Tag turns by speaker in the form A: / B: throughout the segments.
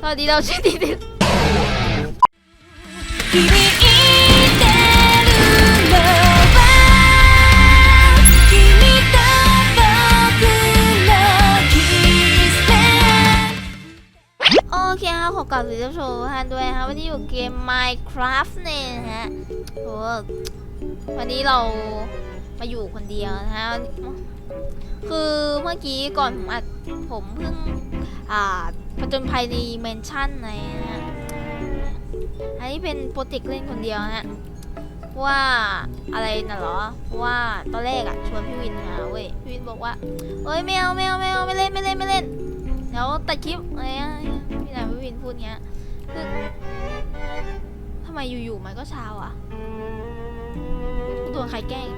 A: สวัสดีเรโอเคครับขอกลับสู่เจ้าชว์ท่านด้วยครับวันนี้อยู่เกม Minecraft เนี่ยฮะวันนี้เรา มาอยู่คนเดียวนะฮะคือเมื่อกี้ก่อนผมอัดผมเพิ่งอ่าผจญภัยในเมนชั่นในะฮะอันนี้เป็นโปรเจกต์เล่นคนเดียวนะฮะว่าอะไรน่ะหรอว่าตอนแรกอะชวนพี่วินมาเว้ยพี่วินบอกว่าเอ้ยไม่เอาไม่เอาไม่เอาไม่เล่นไม่เล่นไม่เล่นเดี๋ยวตัดคลิปอะไรอะพี่นายพี่วินพูดเงี้ยคือทำไมอยู่ๆมันก็เช้าอะกูโดนใครแกล้ง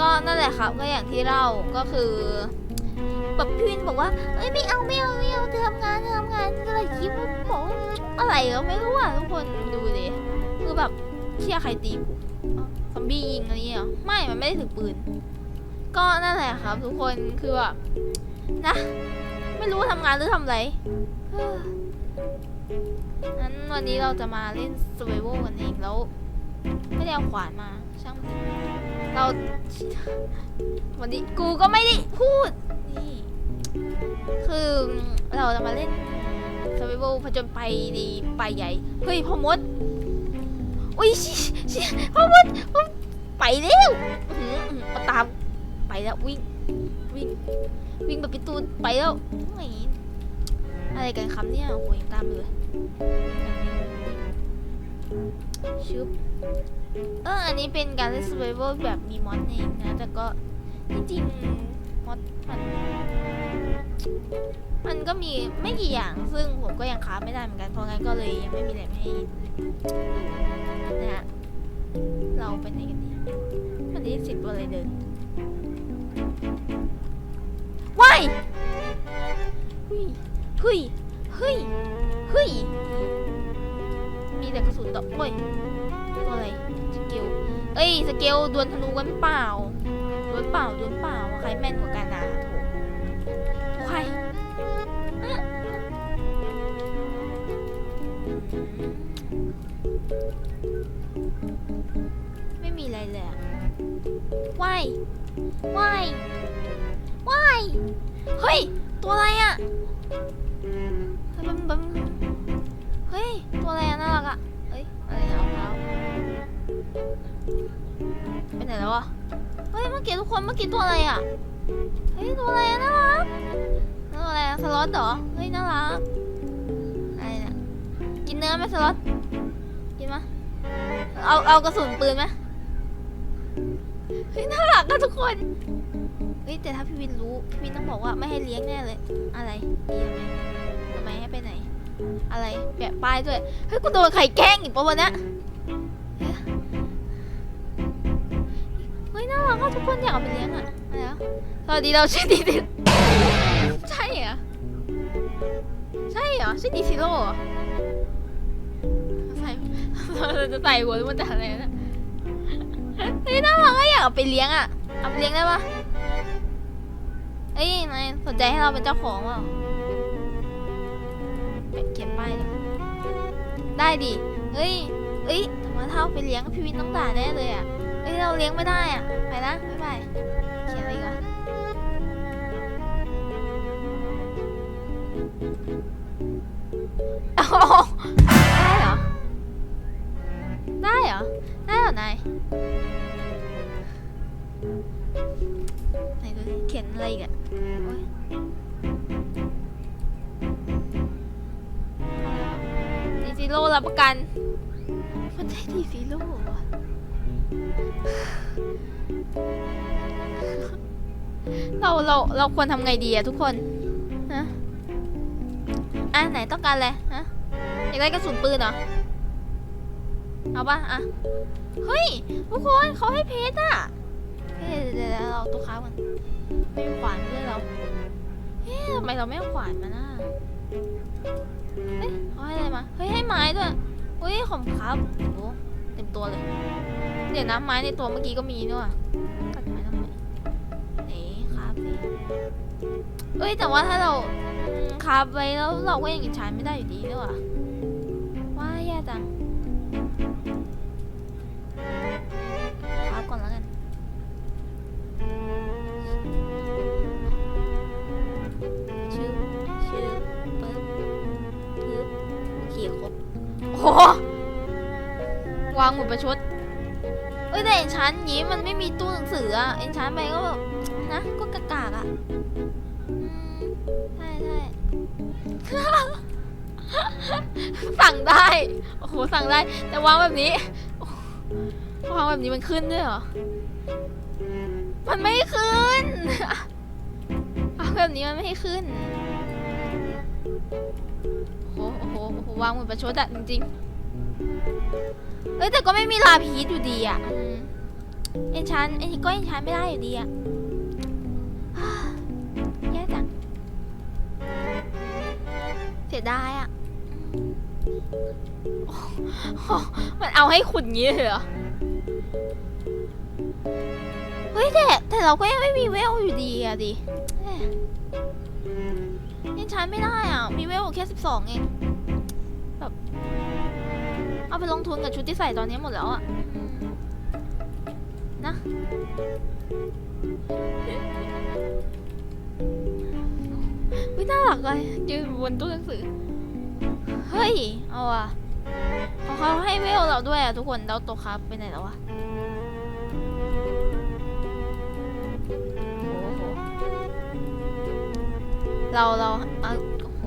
A: ก็นั่นแหละครับก็อย่างที่เล่าก็คือแบบพี่วินบอกว่าเอ้ยไม่เอาไม่เอาไม่เอาเธอทำงานเธอทำงานจะอะไรคลิปบอกว่าอะไรก็ไม่รู้อะทุกคนดูดิคือแบบเชี่ยใครตีกูซอมบี้ยิงอะไรเงี้ยไม่มันไม่ได้ถือปืน ก็นั่นแหละครับ ทุกคนคือแบบนะ ไม่รู้ทำงานหรือทำอะไรเฮ้องั้นวันนี้เราจะมาเล่น survival กันเองแล้ว ไม่ได้เอาขวานมา ช่างมันเราวันนี้กูก็ไม่ได้พูด นี่ คือเราจะมาเล่น survival ผจญไปในป่าใหญ่ เฮ้ยพ่อมดอุ้ยชิชิพ่อมดไปเร็วอื้อหือมาตาม ไปแล้ววิ่ง วิ่ง วิ่งแบบพี่ตูนไปแล้วไม่อะไรกันครับเนี่ยโอ้ยตามเลย ชึบเอออันนี้เป็นการเล่น survival แบบมีมอดเองนะ แต่ก็จริงมอดมันมันก็มีไม่กี่อย่างซึ่งผมก็ยังค้าไม่ได้เหมือนกัน เพราะงั้นก็เลยยังไม่มีอะไรให้นะฮะเราไปไหนกันดีมันได้ยินเสิตัวอะไรเดินว้ายเฮ้ยเฮ้ยเฮ้ยเฮ้ย มีแต่กระสุนดอเฮ้ยตัวอะไรสเกลเอ้ยสเกลดวลธนูกันเปล่าดวลเปล่าดวลเปล่าใครแม่นกว่ากันนะโถใครไม่มีอะไรเลยว้ายว้ายว้ายเฮ้ย ตัวอะไรอะเฮ้ย มื่อกี้ทุกคนเมื่อกี้ตัวอะไรอะเฮ้ยตัวอะไรอะน่ารักตัวอะไรอะสล็อตเหรอ เฮ้ยน่ารักอะไรเนี่ยกินเนื้อไหมสล็อต กินมะเอาเอากระสุนปืนไหมเฮ้ยน่ารักอะทุกคน เฮ้ยแต่ถ้าพี่วินรู้พี่วินต้องบอกว่าไม่ให้เลี้ยงแน่เลย อะไรดีทำไมทำไมให้ไปไหน อะไรแปะป้ายด้วย เฮ้ยกูโดนใครแกล้งอีกปะวันนี้ ทุกคนอยากเอาไปเลี้ยงอะอะไรวะสวัสดีเราชื่อดีดิใช่เหรอใช่เหรอชื่อดีซิโร่เหรอใส่เราจะใส่หัวมันจะอะไรนะเฮ้ยน่ารักอะอยากเอาไปเลี้ยงอะเอาไปเลี้ยงได้ปะเอ้ยนายสนใจให้เราเป็นเจ้าของเปล่าเขียนป้ายเลยได้ดิเอ้ยเอ้ยถ้าเอาไปเลี้ยงพี่วินต้องด่าแน่เลยอะ เอ้ยเราเลี้ยงไม่ได้อะ ไปนะบ๊ายบายเขียนอะไรอีกันได้เหรอ ได้เหรอ ได้เหรอนายไหนดูดิเขียนอะไรอีกอะโอ๊ยดีซีโร่รับประกัน มันใช่ดีซีโร่ เราเราเราควรทำไงดีอะทุกคนฮะอะไหนต้องการอะไรฮะอยากได้กระสุนปืนเหรอเอาปะอะเฮ้ยทุกคนเขาให้เพชรอะเฮ้ยเดี๋ยวเดี๋ยวเราตัวค้ามันไม่ขวานด้วยเราเฮ้ยทำไมเราไม่ขวานมานะเฮ้ยเขาให้อะไรมาเฮ้ยให้ไม้ด้วยเฮ้ยขอบครับโอ้โหเต็มตัวเลย เดี๋ยวนะไม้ในตัวเมื่อกี้ก็มีด้วยตัดไม้ทำไมเอ๊ะ ครับเอ้ยแต่ว่าถ้าเราคราฟไว้แล้วเราก็ยังอินชานไม่ได้อยู่ดีด้วยว่ะว้าแย่จังคราก่อนแล้วกันชื่อชื่อปึ๊บปึ๊บโอเคครบโอ้โหวางหมดประชดเอ้ยแต่เอ็นชานอย่างงี้มันไม่มีตู้หนังสืออะเอ็นชานไปก็ นะ ก็กากากๆอะใช่ใช่สั่งได้ โอ้โห สั่งได้ แต่วางแบบนี้วางแบบนี้มันขึ้นด้วยเหรอ มันไม่ขึ้นวางแบบนี้มันไม่ให้ขึ้น โอ้โห โอ้โห วางเหมือนประชดอะจริงๆเอ้ยแต่ก็ไม่มีลาพีชอยู่ดีอะอืมเอ็นชานเอ็นก็เอ็นชานไม่ได้อยู่ดีอะ ยดายอะมันเอาให้ขุดงี้เลยเหรอ เฮ้ยแต่แต่เราก็ยังไม่มีเวลอยู่ดีอะดิยังใช้ไม่ได้อะมีเวลแค่สิบสองเอง แบบ เอาไปลงทุนกับชุดที่ใส่ตอนนี้หมดแล้วอะนะ วิน่ารักเลยยืนบนตู้หนังสือ เฮ้ย เอาอะของเขาให้เวลเราด้วยอะทุกคนแล้วตัวครับไปไหนแล้ววะโอ้โหเราเราเอาโอ้โห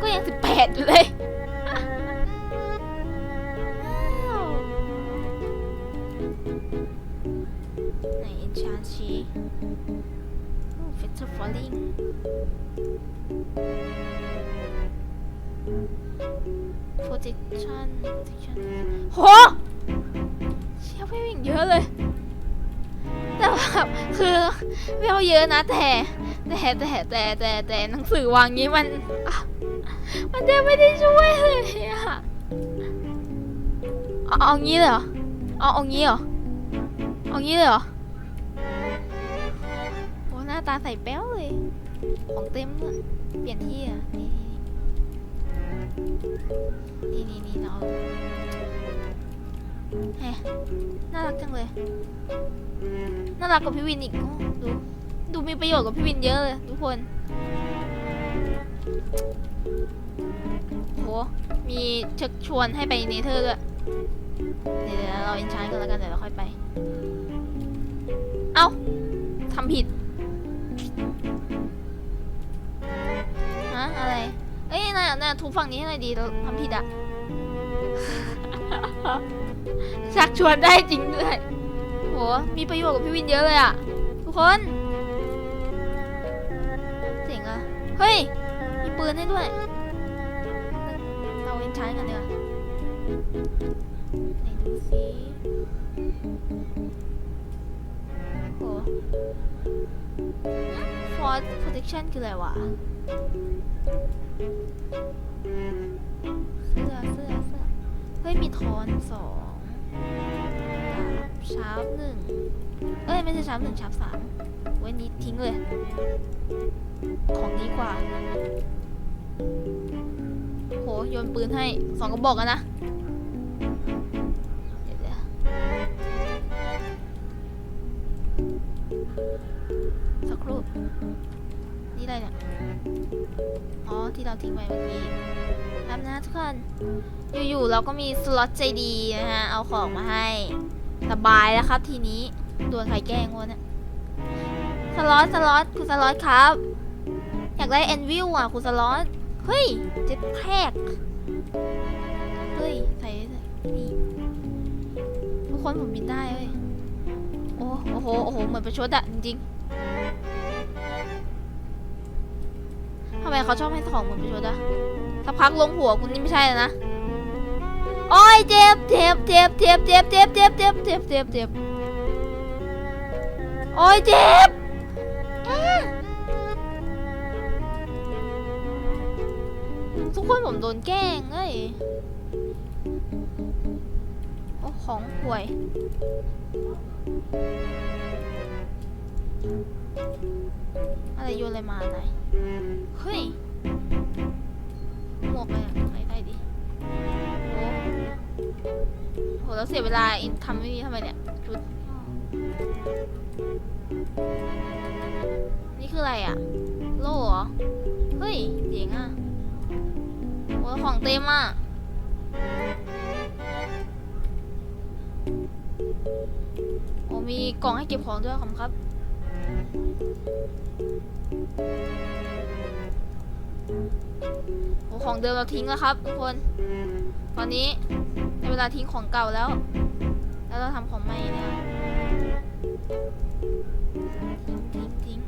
A: ก็ยังสิบแปดอยู่เลยอ้าวไหนชา นชีโอ้เฟเทอร์ฟอลลิง protection protection โหเชี่ยไม่วิ่งเยอะเลย แต่แบบคือไม่เอาเยอะนะแต่แต่แต่แต่แต่แต่หนังสือวางงี้มัน มันจะไม่ได้ช่วยเลยอะเอาเอางี้เลยเหรอเอาเอางี้เหรอเอางี้เลยเหรอ ตาใส่แป้วเลย ของเต็มเลยเปลี่ยนที่อะนี่นี่นี่นี่เราเฮ้น่ารักจังเลย น่ารักกว่าพี่วินอีกดู ดูมีประโยชน์กับพี่วินเยอะเลยทุกคนโหมีเชิญชวนให้ไปเนเธอร์ด้วยเดี๋ยวเดี๋ยวเราอินชานกันแล้วกันเดี๋ยวเราค่อยไป เอ้าทำผิด ฮะอะไร เอ้ยน่ะน่ะทุบฝั่งนี้ให้หน่อยดีเราทำผิดอะชักชวนได้จริงด้วยโหมีประโยชน์กับพี่วินเยอะเลยอะทุกคนเจ๋งอะเฮ้ย มีปืนให้ด้วย เราเอ็นใชานกันเดี๋ยวไหนดูสิโห Force Protection คืออะไรวะ เสื้อ เสื้อ เสื้อ เฮ้ย มีทอนสองดาบชาร์ปหนึ่ง เอ้ย ไม่ใช่ชาร์ปหนึ่งชาร์ปสามไว้นี้ทิ้งเลย ของดีกว่า โห โยนปืนให้สองกระบอกอะนะเดี๋ยวเดี๋ยว สักครู่ นี่อะไรเนี่ย อ๋อ ที่เราทิ้งไว้เมื่อกี้ครับนะทุกคน อยู่ๆเราก็มีสล็อตใจดีนะฮะ เอาของมาให้สบายแล้วครับทีนี้โดนใครแกล้งวะเนี่ยสล็อตสล็อตคุณสล็อตครับ อยากได้แอนวิลอะคุณสล็อต เฮ้ยเจ็ดแพกเฮ้ย ใส่ใส่นี่ทุกคนผมบินได้เว้ย โอ้โอ้โหโอ้โห เหมือนประชดอะจริงๆ ทำไมเขาชอบให้ของเหมือนประชดอะสักพักลงหัวคุณนี่ไม่ใช่นะ โอ้ยเจ็บเจ็บเจ็บเจ็บเจ็บเจ็บเจ็บเจ็บเจ็บเจ็บเจ็บโอ้ยเจ็บทุกคนผมโดนแกล้งเอ้ยโอ้ของห่วย อะไรโยนอะไรมาไหนเฮ้ยหมวกอะไรใส่ได้ดิโอ้โหแล้วเสียเวลาอินทำไม่นี้ทำไมเนี่ยชุดนี่คืออะไรอะโล่เหรอ เฮ้ยเจ๋งอะโอ้ของเต็มอะโอ้มีกล่องให้เก็บของด้วยครับ โอ้ของเดิมเราทิ้งแล้วครับทุกคน ตอนนี้ในเวลาทิ้งของเก่าแล้ว แล้วเราทำของใหม่เนี่ยทิ้งทิ้ง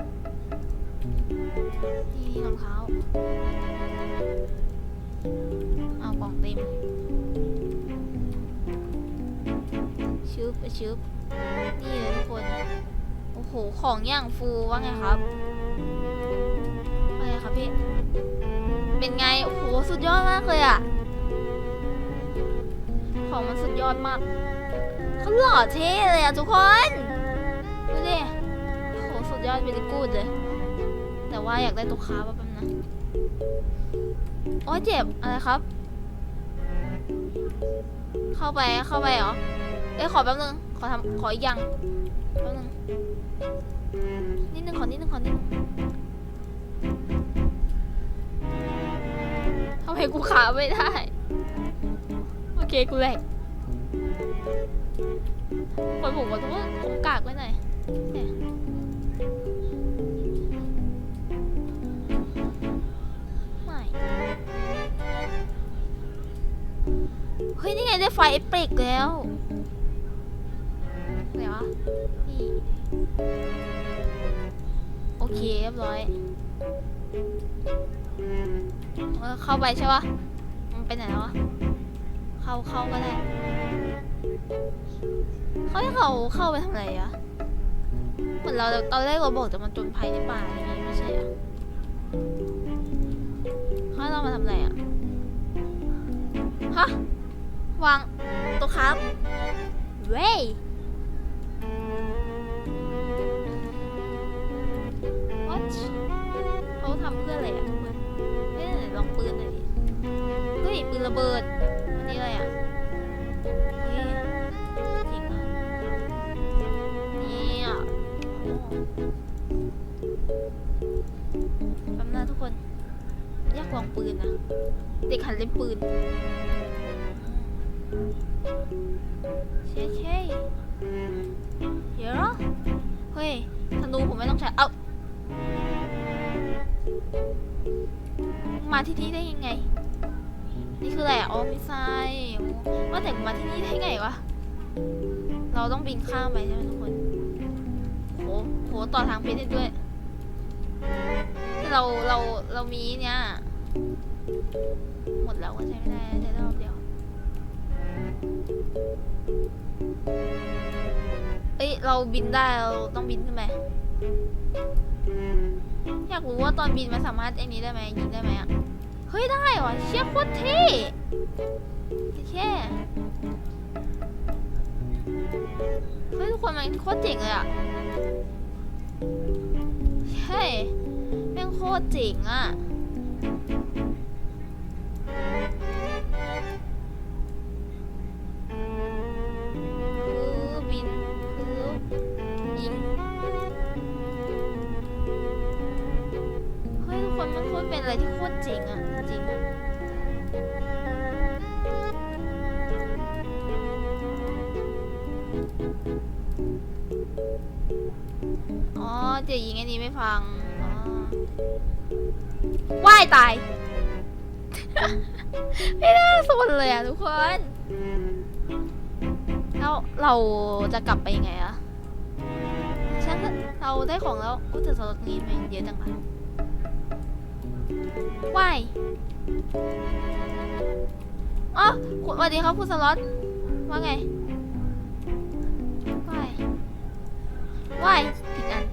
A: ทิ้งนี่รองเท้าเอากล่องเต็มชึบไปชึบนี่เลยทุกคน อ้โห ของอย่างฟูว่าไงครับว่าไงครับพี่ เป็นไง โอ้โห สุดยอดมากเลยอะของมันสุดยอดมากเขาหล่อเท่เลยอะทุกคน ดูดิ โอ้โห สุดยอดเป็นกูดเลย แต่ว่าอยากได้ตัวค้าแป๊บนะโอ้ยเจ็บ อะไรครับ เข้าไป เข้าไปเหรอ เอ้ยขอแป๊บนึง ขอทำขออีกอย่างแป๊บนึงนิดนึงขอนิดนึงขอนิดนึงทำไมกูขาไม่ได้ โอเคกูแหลกคนผมว่าทุกคนผมกากไว้หน่อยเนี่ยไม่เฮ้ย นี่ไงได้ไฟเอฟเฟกต์แล้ว ไหนวะนี่โอเคเรียบร้อยเออเข้าไปใช่ปะมันไปไหนแล้ววะเข้าเข้าก็ได้เขาให้เขาเข้าไปทำอะไรอะเหมือนเราตอนแรกเราบอกจะมาจนภัยในป่าอย่างงี้ไม่ใช่เหรอเขาให้เรามาทำอะไรอะฮะวางตัวครับเว้ย เขาทำเพื่ออะไรอะทุกคนเฮ้ยลองปืนหน่อยดิเฮ้ยปืนระเบิดอันนี้อะไรอะเฮ้ยจริงอะนี่อะแป๊บนะทุกคน อยากลองปืนนะเด็กหันเล่นปืน ที่นี่ได้ยังไง นี่คืออะไรอ๋อมิสไซว่าแต่มาที่นี่ได้ไงวะ เราต้องบินข้ามไปใช่ไหมทุกคนโหโหต่อทางเพชรได้ด้วยเราเราเรามีเนี่ย หมดแล้วก็ใช้ไม่ได้ใช้ได้รอบเดียวเอ้ยเราบินได้เราต้องบินขึ้นไป อยากรู้ว่าตอนบินมันสามารถไอ้นี้ได้ไหมยิงได้ไหมอะ เฮ้ยได้ว่ะเชี่ยโคตรเท่แค่เฮ้ยทุกคนมันโคตรเจ๋งเลยอะเฮ้ยแม่งโคตรเจ๋งอะ เป็นอะไรที่โคตรเจ๋งอะจริงอะอ๋อเดี๋ยยิงไอันนี้ไม่ฟังอ๋อว่ายตาย ไม่น่าสนเลยอะทุกคน แล้วเราจะกลับไปยังไงอะฉันเราได้ของแล้วก็แต่สล็อตนี้มันเยอะจังอะ ว่ายอ๋อคุณสวัสดีครับคุณสล็อต ว่าไงว่ายว่ายผิดอัน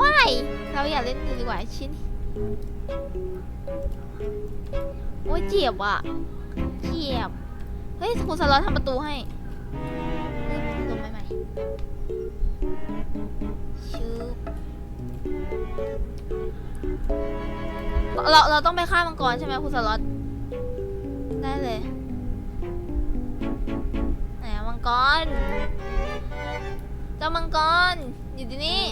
A: ว่าย เราอยากเล่นดีกว่าชิ้น โอ้ยเจ็บอะ เจ็บ เฮ้ยคุณสล็อตทำประตูให้ ลงใหม่ชืบเราเราต้องไปฆ่ามังกรใช่ไหมคุณสล็อตได้เลย ไหนอะมังกร เจ้ามังกร อยู่ที่นี่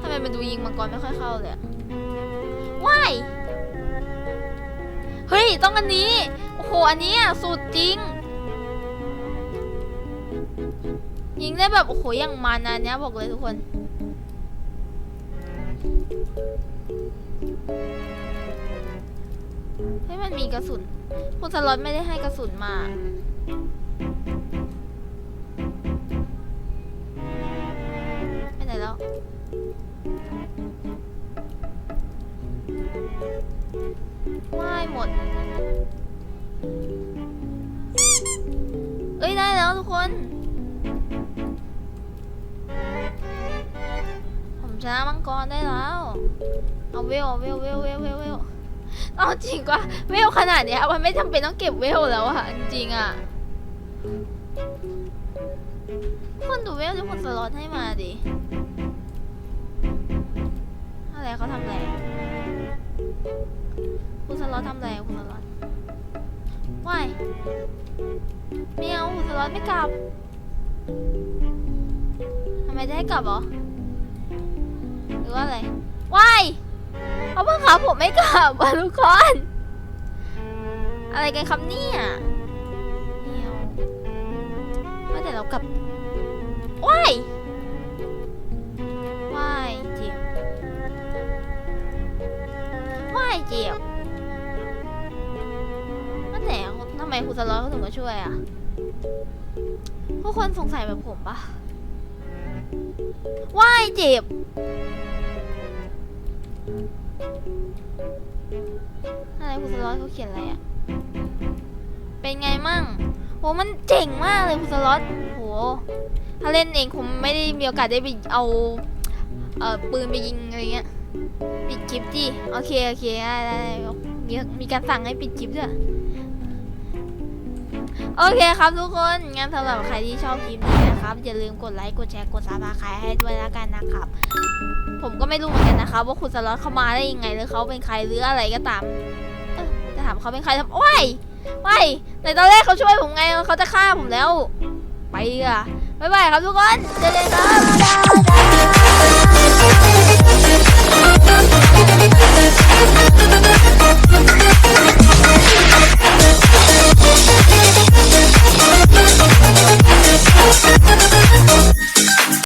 A: ทำไมมันดูยิงมังกรไม่ค่อยเข้าเลยอะ เฮ้ย ต้องอันนี้ โอ้โห อันนี้อะสุดจริง ยิงได้แบบ โอ้โห อย่างมันะอันเนี้ยบอกเลยทุกคน เฮ้ย มันมีกระสุน คุณสล็อตไม่ได้ให้กระสุนมาไปไหนแล้ว ว่ายหมด เอ้ยได้แล้วทุกคน ผมชนะมังกรได้แล้ว เอาเวลเอาเวลเวลเวลเวลเวลเอาจริงกว่าเวลขนาดเนี้ยมันไม่จำเป็นต้องเก็บเวลแล้วอะจริงอะคนดูเวลที่คนสล็อตให้มาดิอะไรเขาทำอะไร คุณสล็อตทำอะไรคุณสล็อตว่ายไม่เอาคุณสล็อตไม่กลับทำไมจะให้กลับเหรอหรือว่าอะไรว่ายเขาบังคับผมไม่กลับอะทุกคนอะไรกันครับเนี่ยเดี๋ยวว่าแต่เรากลับว้ายว้ายเจ็บว้ายเจ็บ คุณสล็อตเขาถึงมาช่วยอะทุกคนสงสัยแบบผมปะว้ายเจ็บ อะไรคุณสล็อตเขาเขียนอะไรอะ่ะ เป็นไงมั่งโหมันเจ๋งมากเลยคุณสล็อตโห ถ้าเล่นเองคงไม่ได้มีโอกาสได้ไปเอาเอ่อปืนไปยิงอะไรเงี้ย ปิดคลิปดิ โอเค โอเคได้ได้มีมีการสั่งให้ปิดคลิปด้วย โอเคครับทุกคนงั้นสำหรับใครที่ชอบคลิปนี้นะครับอย่าลืมกดไลค์กดแชร์กดซับสไครต์ให้ด้วยแล้วกันนะครับ ผมก็ไม่รู้เหมือนกันนะครับว่าคุณสล็อตเข้ามาได้ยังไงหรือเขาเป็นใครหรืออะไรก็ตามจะถามเขาเป็นใครทำโอ้ยว้ยในตอนแรกเขาช่วยผมไงเขาจะฆ่าผมแล้ว ไปอะบ๊ายบายครับทุกคนเจอกันครับ フフフフフ。